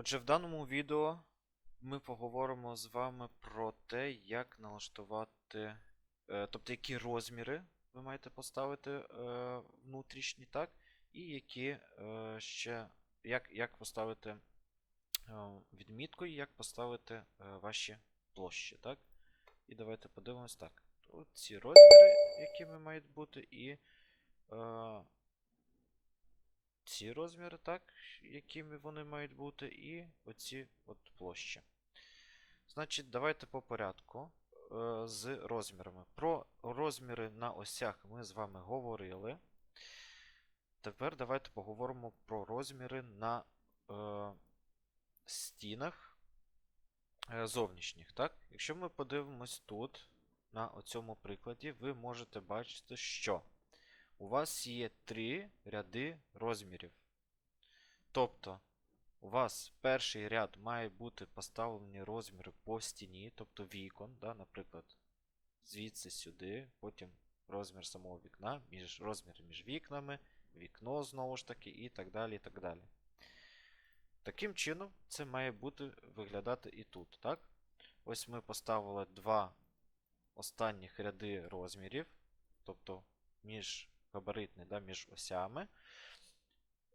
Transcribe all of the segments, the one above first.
Отже, в даному відео ми поговоримо з вами про те, як налаштувати, е, тобто які розміри ви маєте поставити е, внутрішні, так, і які е, ще, як, як поставити і як поставити ваші площі, так. І давайте подивимось так. Тут ці розміри, якими мають бути, і ці розміри, так, якими вони мають бути, і оці от площі. Значить, давайте по порядку е, з розмірами. Про розміри на осях ми з вами говорили. Тепер давайте поговоримо про розміри на е, стінах е, зовнішніх. Так? Якщо ми подивимось тут, на оцьому прикладі, ви можете бачити, що у вас є три ряди розмірів. Тобто, у вас перший ряд має бути поставлені розміри по стіні, тобто вікон, да, наприклад, звідси сюди, потім розмір самого вікна, між, розмір між вікнами, вікно знову ж таки, і так далі. і так далі. Таким чином, це має бути виглядати і тут. так? Ось ми поставили два останніх ряди розмірів, тобто між габаритний, да, між осями,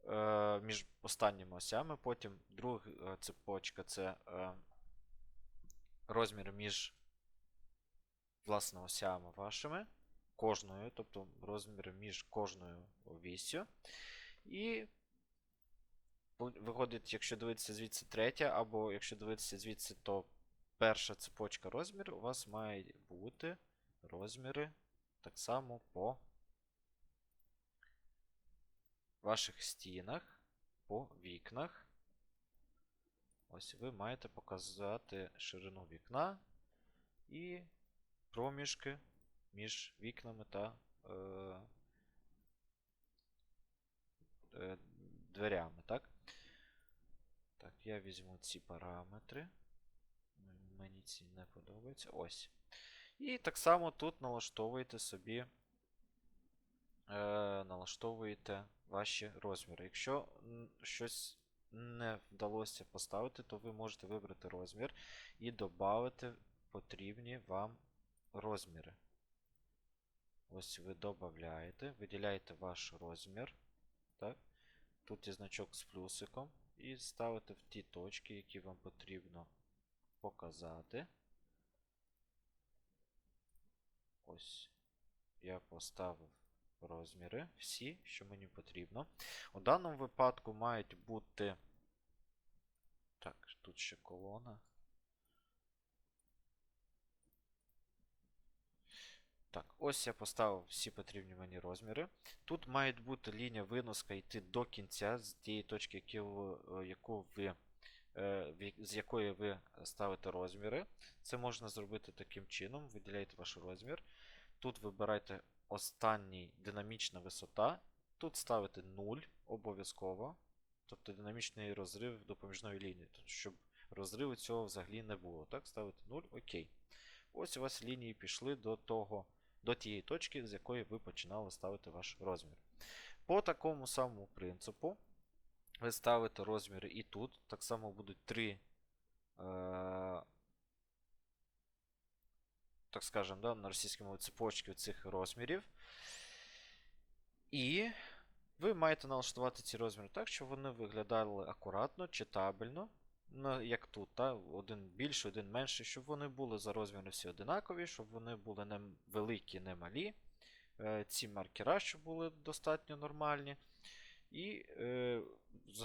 е, між останніми осями. Потім друга цепочка це е, розмір між власне осями вашими, кожною, тобто розмір між кожною вісю. І виходить, якщо дивитися звідси третя, або якщо дивитися звідси, то перша цепочка розмірів у вас має бути розміри так само по ваших стінах, по вікнах. Ось ви маєте показати ширину вікна і проміжки між вікнами та е, е, дверями, так? Так, я візьму ці параметри. Мені ці не подобаються. Ось. І так само тут налаштовуєте собі налаштовуєте ваші розміри. Якщо щось не вдалося поставити, то ви можете вибрати розмір і додати потрібні вам розміри. Ось ви додаєте, виділяєте ваш розмір. Так? Тут є значок з плюсиком. І ставите в ті точки, які вам потрібно показати. Ось я поставив розміри всі, що мені потрібно. У даному випадку мають бути. Так, тут ще колона. Так, ось я поставив всі потрібні мені розміри. Тут має бути лінія виноска йти до кінця з тієї точки, е, яку ви, е, з якої ви ставите розміри. Це можна зробити таким чином. Виділяєте ваш розмір. Тут вибирайте останній динамічна висота. Тут ставите 0 обов'язково. Тобто динамічний розрив допоміжної лінії, щоб розриву цього взагалі не було. Так, ставите 0, окей. Ось у вас лінії пішли до того, до тієї точки, з якої ви починали ставити ваш розмір. По такому самому принципу ви ставите розміри і тут. Так само будуть три, е, так скажемо, да, на російській мові цепочки цих розмірів. І ви маєте налаштувати ці розміри так, щоб вони виглядали акуратно, читабельно. Як тут, та? один більший, один менший, щоб вони були за розміри всі одинакові, щоб вони були не великі, не малі. Ці маркера, щоб були достатньо нормальні. І е,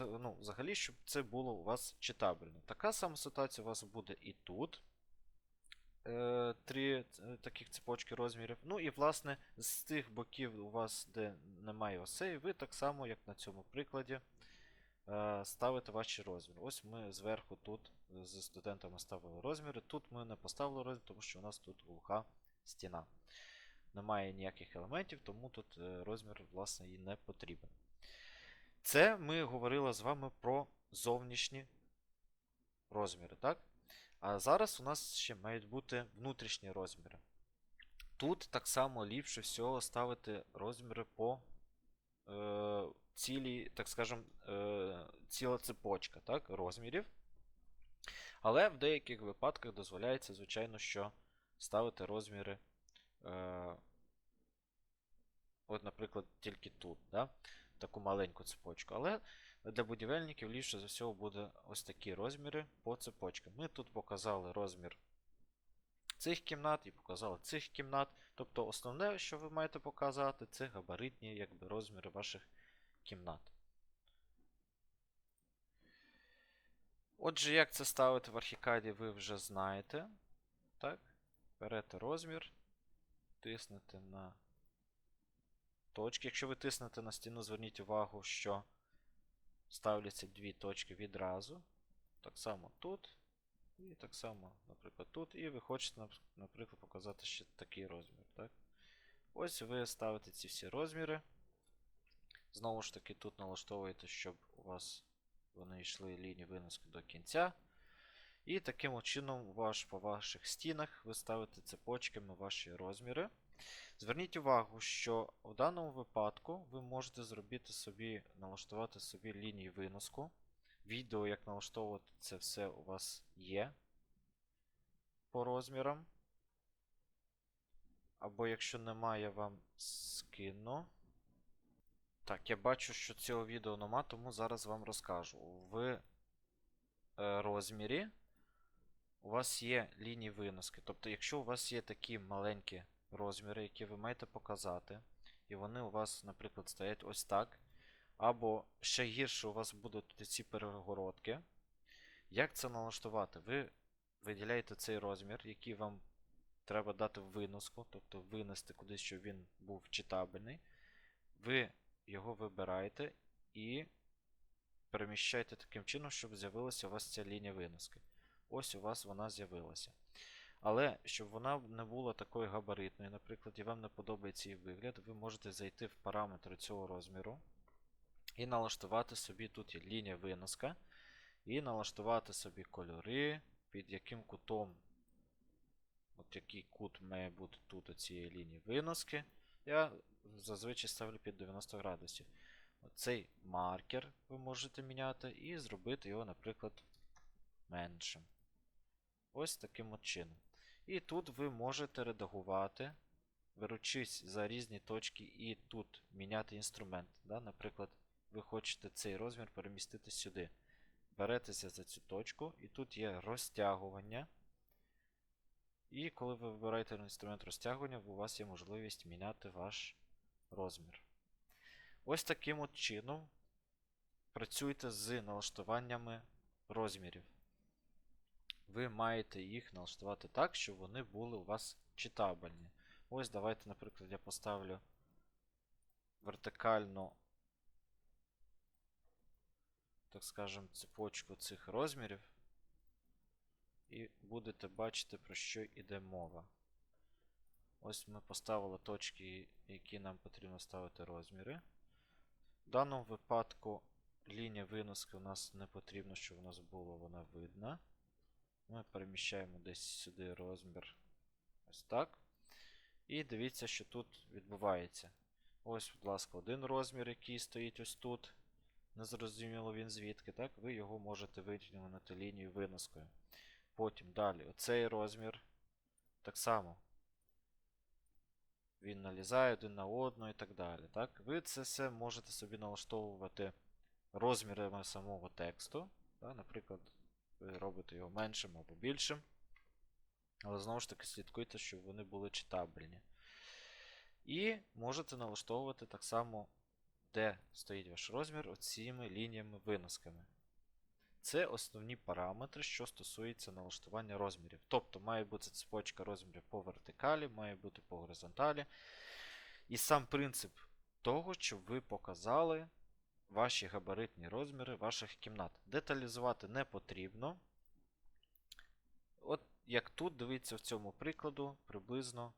ну, взагалі, щоб це було у вас читабельно. Така сама ситуація у вас буде і тут. Е, три е, таких цепочки розмірів. Ну і, власне, з тих боків у вас, де немає осей, ви так само, як на цьому прикладі, е, ставите ваші розміри. Ось ми зверху тут з студентами ставили розміри. Тут ми не поставили розмір, тому що у нас тут глуха стіна. Немає ніяких елементів, тому тут е, розмір, власне, і не потрібен. Це ми говорили з вами про зовнішні розміри, так? А зараз у нас ще мають бути внутрішні розміри. Тут так само ліпше всього ставити розміри по е, цілі, так скажем, е, ціла цепочка так, розмірів. Але в деяких випадках дозволяється, звичайно, що ставити розміри. Е, от, наприклад, тільки тут, да? таку маленьку цепочку. Але для будівельників ліпше за всього буде ось такі розміри по цепочкам. Ми тут показали розмір цих кімнат і показали цих кімнат. Тобто основне, що ви маєте показати, це габаритні якби, розміри ваших кімнат. Отже, як це ставити в архікаді, ви вже знаєте. Так? Берете розмір, тиснете на точки. Якщо ви тиснете на стіну, зверніть увагу, що ставляться дві точки відразу. Так само тут. І так само, наприклад, тут. І ви хочете, наприклад, показати ще такий розмір. Так? Ось ви ставите ці всі розміри. Знову ж таки, тут налаштовуєте, щоб у вас вони йшли лінії виноски до кінця. І таким чином ваш, по ваших стінах ви ставите цепочками ваші розміри. Зверніть увагу, що в даному випадку ви можете зробити собі, налаштувати собі лінії виноску. Відео, як налаштовувати це все у вас є по розмірам. Або якщо немає, я вам скину. Так, я бачу, що цього відео нема, тому зараз вам розкажу. В е, розмірі у вас є лінії виноски. Тобто, якщо у вас є такі маленькі розміри, які ви маєте показати, і вони у вас, наприклад, стоять ось так. Або ще гірше у вас будуть ці перегородки. Як це налаштувати? Ви виділяєте цей розмір, який вам треба дати в виноску, тобто винести кудись, щоб він був читабельний. Ви його вибираєте і переміщаєте таким чином, щоб з'явилася у вас ця лінія виноски. Ось у вас вона з'явилася. Але щоб вона не була такою габаритною, наприклад, і вам не подобається її вигляд, ви можете зайти в параметри цього розміру і налаштувати собі тут є лінія виноска, і налаштувати собі кольори, під яким кутом, от який кут має бути тут у цієї лінії виноски. Я зазвичай ставлю під 90 градусів. Оцей маркер ви можете міняти і зробити його, наприклад, меншим. Ось таким от чином. І тут ви можете редагувати, беручись за різні точки, і тут міняти інструмент. Да? Наприклад, ви хочете цей розмір перемістити сюди. Беретеся за цю точку, і тут є розтягування. І коли ви вибираєте інструмент розтягування, у вас є можливість міняти ваш розмір. Ось таким от чином працюйте з налаштуваннями розмірів. Ви маєте їх налаштувати так, щоб вони були у вас читабельні. Ось давайте, наприклад, я поставлю вертикальну, так скажем, цепочку цих розмірів. І будете бачити, про що йде мова. Ось ми поставили точки, які нам потрібно ставити розміри. В даному випадку лінія виноски у нас не потрібно, щоб у нас було вона видна. Ми переміщаємо десь сюди розмір. Ось так. І дивіться, що тут відбувається. Ось, будь ласка, один розмір, який стоїть ось тут. Незрозуміло він звідки, так? Ви його можете витягнути лінією виноскою. Потім далі оцей розмір. Так само. Він налізає один на одну і так далі. Так? Ви це все можете собі налаштовувати розмірами самого тексту. Так? Наприклад, ви робите його меншим або більшим. Але знову ж таки слідкуйте, щоб вони були читабельні. І можете налаштовувати так само, де стоїть ваш розмір, оціми лініями виносками. Це основні параметри, що стосуються налаштування розмірів. Тобто має бути цепочка розмірів по вертикалі, має бути по горизонталі. І сам принцип того, щоб ви показали ваші габаритні розміри ваших кімнат. Деталізувати не потрібно. От як тут, дивіться в цьому прикладу, приблизно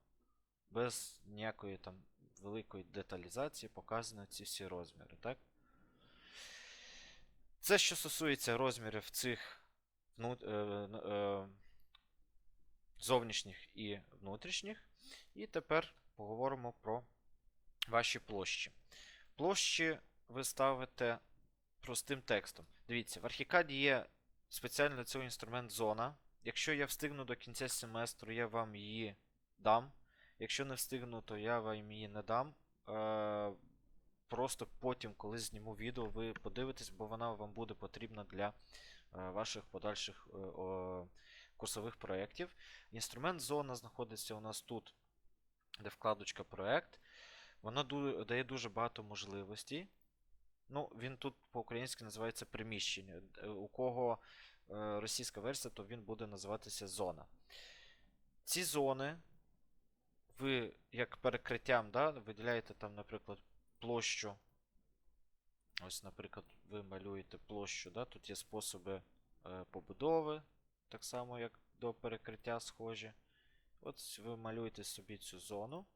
без ніякої там великої деталізації показані ці всі розміри. так? Це що стосується розмірів цих вну... е, е, зовнішніх і внутрішніх. І тепер поговоримо про ваші площі. Площі ви ставите простим текстом. Дивіться, в Archicad є спеціально для цього інструмент зона. Якщо я встигну до кінця семестру, я вам її дам. Якщо не встигну, то я вам її не дам. Е, просто потім, коли зніму відео, ви подивитесь, бо вона вам буде потрібна для е, ваших подальших е, курсових проєктів. Інструмент зона знаходиться у нас тут, де вкладочка проект. Вона дає дуже багато можливостей. Ну, він тут по-українськи називається приміщення. Е, У кого е, російська версія, то він буде називатися зона. Ці зони ви як перекриттям да, виділяєте там, наприклад, площу. Ось, наприклад, ви малюєте площу. Да, Тут є способи е, побудови, так само, як до перекриття схожі. От ви малюєте собі цю зону,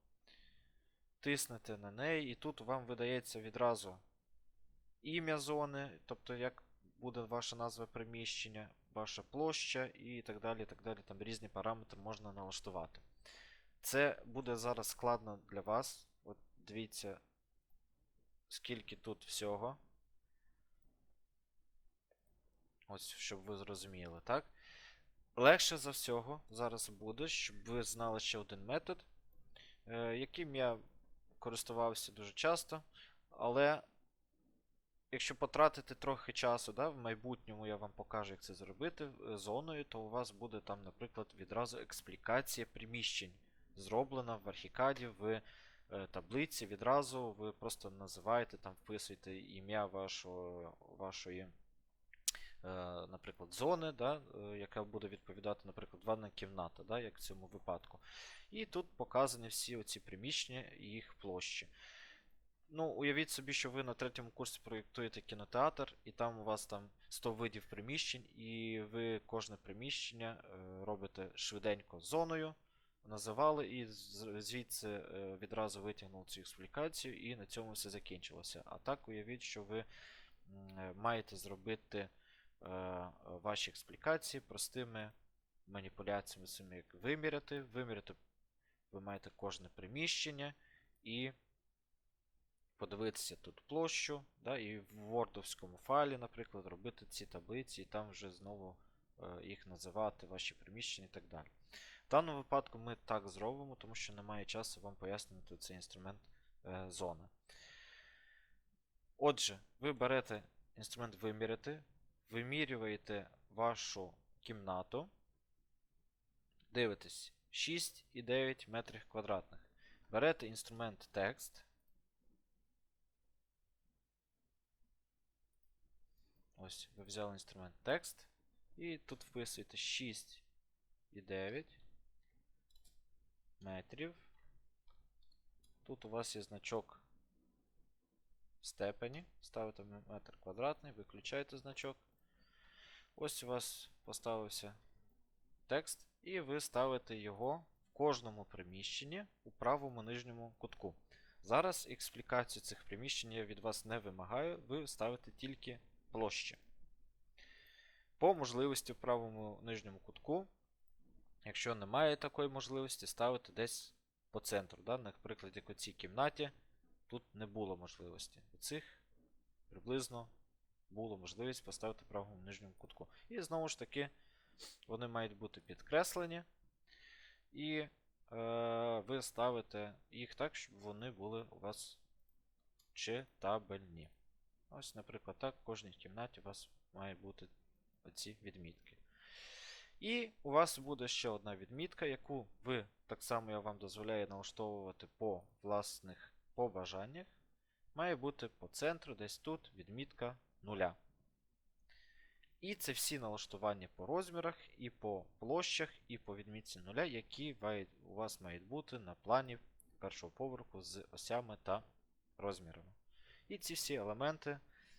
тиснете на неї, і тут вам видається відразу ім'я зони, тобто як буде ваша назва приміщення, ваша площа і так далі. і так далі. Там різні параметри можна налаштувати. Це буде зараз складно для вас. От дивіться, скільки тут всього. Ось, щоб ви зрозуміли, так? Легше за всього зараз буде, щоб ви знали ще один метод, е, яким я користувався дуже часто. Але якщо потратити трохи часу, да, в майбутньому я вам покажу, як це зробити е, зоною, то у вас буде там, наприклад, відразу експлікація приміщень зроблена в архікаді в е, таблиці. Відразу ви просто називаєте, там вписуєте ім'я вашого, вашої, е, наприклад, зони, да, яка буде відповідати, наприклад, ванна кімната, да, як в цьому випадку. І тут показані всі оці приміщення і їх площі. Ну, уявіть собі, що ви на третьому курсі проєктуєте кінотеатр, і там у вас там 100 видів приміщень, і ви кожне приміщення е, робите швиденько зоною, називали, і звідси е, відразу витягнули цю експлікацію, і на цьому все закінчилося. А так уявіть, що ви е, маєте зробити ваші експлікації простими маніпуляціями, як виміряти. Виміряти ви маєте кожне приміщення і подивитися тут площу, да, і в вордовському файлі, наприклад, робити ці таблиці, і там вже знову е, їх називати, ваші приміщення і так далі. В даному випадку ми так зробимо, тому що немає часу вам пояснювати цей інструмент е, зона. Отже, ви берете інструмент виміряти, вимірюєте вашу кімнату, дивитесь 6,9 метрів квадратних. Берете інструмент текст. Ось, ви взяли інструмент текст. І тут вписуєте 6,9 метрів. Тут у вас є значок степені. Ставите метр квадратний, виключаєте значок. Ось у вас поставився текст, і ви ставите його в кожному приміщенні у правому нижньому кутку. Зараз експлікацію цих приміщень я від вас не вимагаю, ви ставите тільки площі. По можливості в правому нижньому кутку, якщо немає такої можливості, ставити десь по центру. Да? Наприклад, як у цій кімнаті, тут не було можливості. У цих приблизно було можливість поставити в правому нижньому кутку. І знову ж таки, вони мають бути підкреслені. І е, ви ставите їх так, щоб вони були у вас читабельні. Ось, наприклад, так, в кожній кімнаті у вас має бути оці відмітки. І у вас буде ще одна відмітка, яку ви, так само я вам дозволяю налаштовувати по власних побажаннях. Має бути по центру, десь тут відмітка нуля. І це всі налаштування по розмірах, і по площах, і по відмітці нуля, які у вас мають бути на плані першого поверху з осями та розмірами. І ці всі елементи,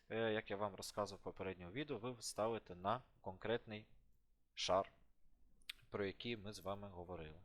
е, як я вам розказував в попередньому відео, ви ставите на конкретний шар, про який ми з вами говорили.